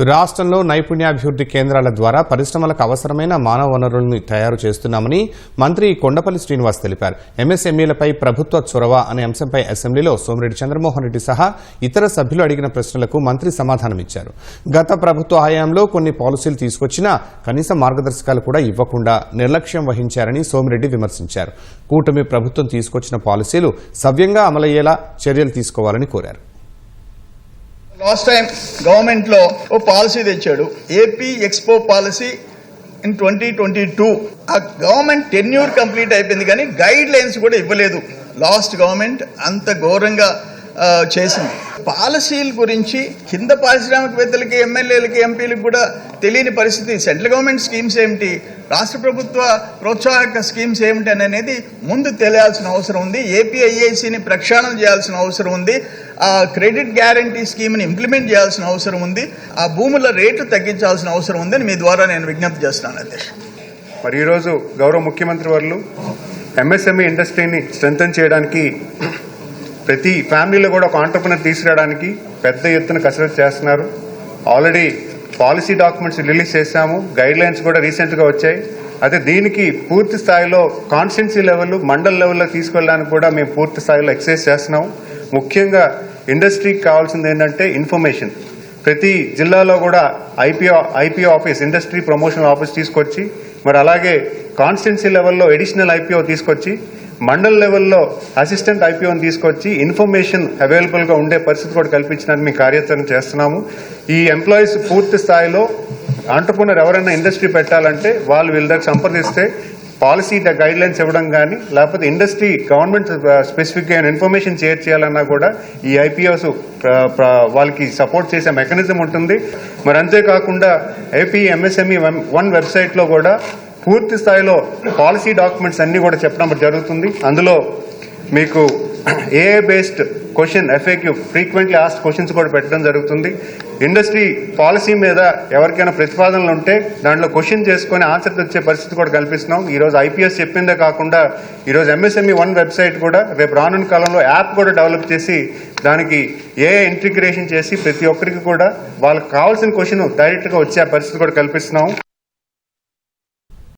రాష్ట్రంలో నైపుణ్యాభివృద్ధి కేంద్రాల ద్వారా పరిశ్రమలకు అవసరమైన మానవ వనరులను తయారు చేస్తున్నామని మంత్రి కొండపల్లి శ్రీనివాస్ తెలిపారు. ఎంఎస్ఎంఈలపై ప్రభుత్వ చొరవ అనే అంశంపై అసెంబ్లీలో సోమిరెడ్డి చంద్రమోహన్ రెడ్డి సహా ఇతర సభ్యులు అడిగిన ప్రశ్నలకు మంత్రి సమాధానమిచ్చారు గత ప్రభుత్వ హయాంలో కొన్ని పాలసీలు తీసుకొచ్చినా కనీస మార్గదర్శకాలు కూడా ఇవ్వకుండా నిర్లక్ష్యం వహించారని సోమిరెడ్డి విమర్శించారు. కూటమి ప్రభుత్వం తీసుకొచ్చిన పాలసీలు సవ్యంగా అమలయ్యేలా చర్యలు తీసుకోవాలని కోరారు. లాస్ట్ టైం గవర్నమెంట్లో ఓ పాలసీ తెచ్చాడు. AP expo policy in twenty twenty two. ఆ గవర్నమెంట్ టెన్యూర్ కంప్లీట్ అయిపోయింది కానీ గైడ్ లైన్స్ కూడా ఇవ్వలేదు. లాస్ట్ గవర్నమెంట్ అంత ఘోరంగా చేసింది. పాలసీల గురించి కింద పారిశ్రామికవేత్తలకి ఎమ్మెల్యేలకి ఎంపీలకు కూడా తెలియని పరిస్థితి. సెంట్రల్ గవర్నమెంట్ స్కీమ్స్ ఏమిటి? రాష్ట్ర ప్రభుత్వ ప్రోత్సాహక స్కీమ్స్ ఏమిటి అనేది ముందు తెలియాల్సిన అవసరం ఉంది. ఏపీఐఏసీని ప్రక్షాళన చేయాల్సిన అవసరం ఉంది. ఆ క్రెడిట్ గ్యారంటీ స్కీమ్ని ఇంప్లిమెంట్ చేయాల్సిన అవసరం ఉంది. ఆ భూముల రేటు తగ్గించాల్సిన అవసరం ఉందని మీ ద్వారా నేను విజ్ఞప్తి చేస్తున్నాను అధ్యక్ష మరి ఈరోజు గౌరవ ముఖ్యమంత్రి వర్లు ఎంఎస్ఎంఈ ఇండస్ట్రీని స్ట్రెంగ్తన్ చేయడానికి ప్రతి ఫ్యామిలీలో కూడా ఒక ఆంటర్ప్రినర్ తీసుకురావడానికి పెద్ద ఎత్తున కసరత్తు చేస్తున్నారు. ఆల్రెడీ పాలసీ డాక్యుమెంట్స్ రిలీజ్ చేశాము. గైడ్ లైన్స్ కూడా రీసెంట్గా వచ్చాయి. అయితే దీనికి పూర్తి స్థాయిలో కాన్స్టిట్యున్సీ లెవెల్ మండల్ లెవెల్లో తీసుకెళ్ళడానికి కూడా మేము పూర్తి స్థాయిలో ఎక్సైజ్ చేస్తున్నాం. ముఖ్యంగా ఇండస్ట్రీకి కావాల్సింది ఏంటంటే ఇన్ఫర్మేషన్. ప్రతి జిల్లాలో కూడా IPO IPO office industry promotion office తీసుకొచ్చి మరి అలాగే కాన్స్టెన్సీ లెవెల్లో ఎడిషనల్ ఐపీఓ తీసుకొచ్చి మండల్ లెవెల్లో అసిస్టెంట్ ఐపీఓని తీసుకొచ్చి ఇన్ఫర్మేషన్ అవైలబుల్గా ఉండే పరిస్థితి కూడా కల్పించడానికి మేము కార్యాచరణ చేస్తున్నాము. ఈ ఎంప్లాయీస్ పూర్తి స్థాయిలో ఆంటర్ప్రినర్ ఎవరైనా ఇండస్ట్రీ పెట్టాలంటే వాళ్ళు వీళ్ళ దగ్గర సంప్రదిస్తే పాలసీ గైడ్ లైన్స్ ఇవ్వడం కానీ లేకపోతే ఇండస్ట్రీ గవర్నమెంట్ స్పెసిఫిక్గా ఇన్ఫర్మేషన్ షేర్ చేయాలన్నా కూడా ఈ ఐపీఎస్ uh, వాళ్ళకి సపోర్ట్ చేసే మెకానిజం ఉంటుంది. మరి అంతేకాకుండా ఏపీ ఎంఎస్ఎంఈ వన్ వెబ్సైట్లో కూడా పూర్తి స్థాయిలో పాలసీ డాక్యుమెంట్స్ అన్నీ కూడా చెప్పడం జరుగుతుంది. అందులో మీకు ఏఏ based question FAQ frequently asked questions కూడా పెట్టడం జరుగుతుంది. ఇండస్ట్రీ పాలసీ మీద ఎవరికైనా ప్రతిపాదనలు ఉంటే దాంట్లో క్వశ్చన్ చేసుకొని ఆన్సర్ తెచ్చే పరిస్థితి కూడా కల్పిస్తున్నాం. ఈరోజు ఐపీఎస్ చెప్పిందే కాకుండా ఈరోజు ఎంఎస్ఎంఈ వన్ వెబ్సైట్ కూడా రేపు రానున్న కాలంలో యాప్ కూడా డెవలప్ చేసి దానికి ఏ ఇంటిగ్రేషన్ చేసి ప్రతి ఒక్కరికి కూడా వాళ్ళకి కావాల్సిన క్వశ్చన్ డైరెక్ట్గా వచ్చే పరిస్థితి కూడా కల్పిస్తున్నాం.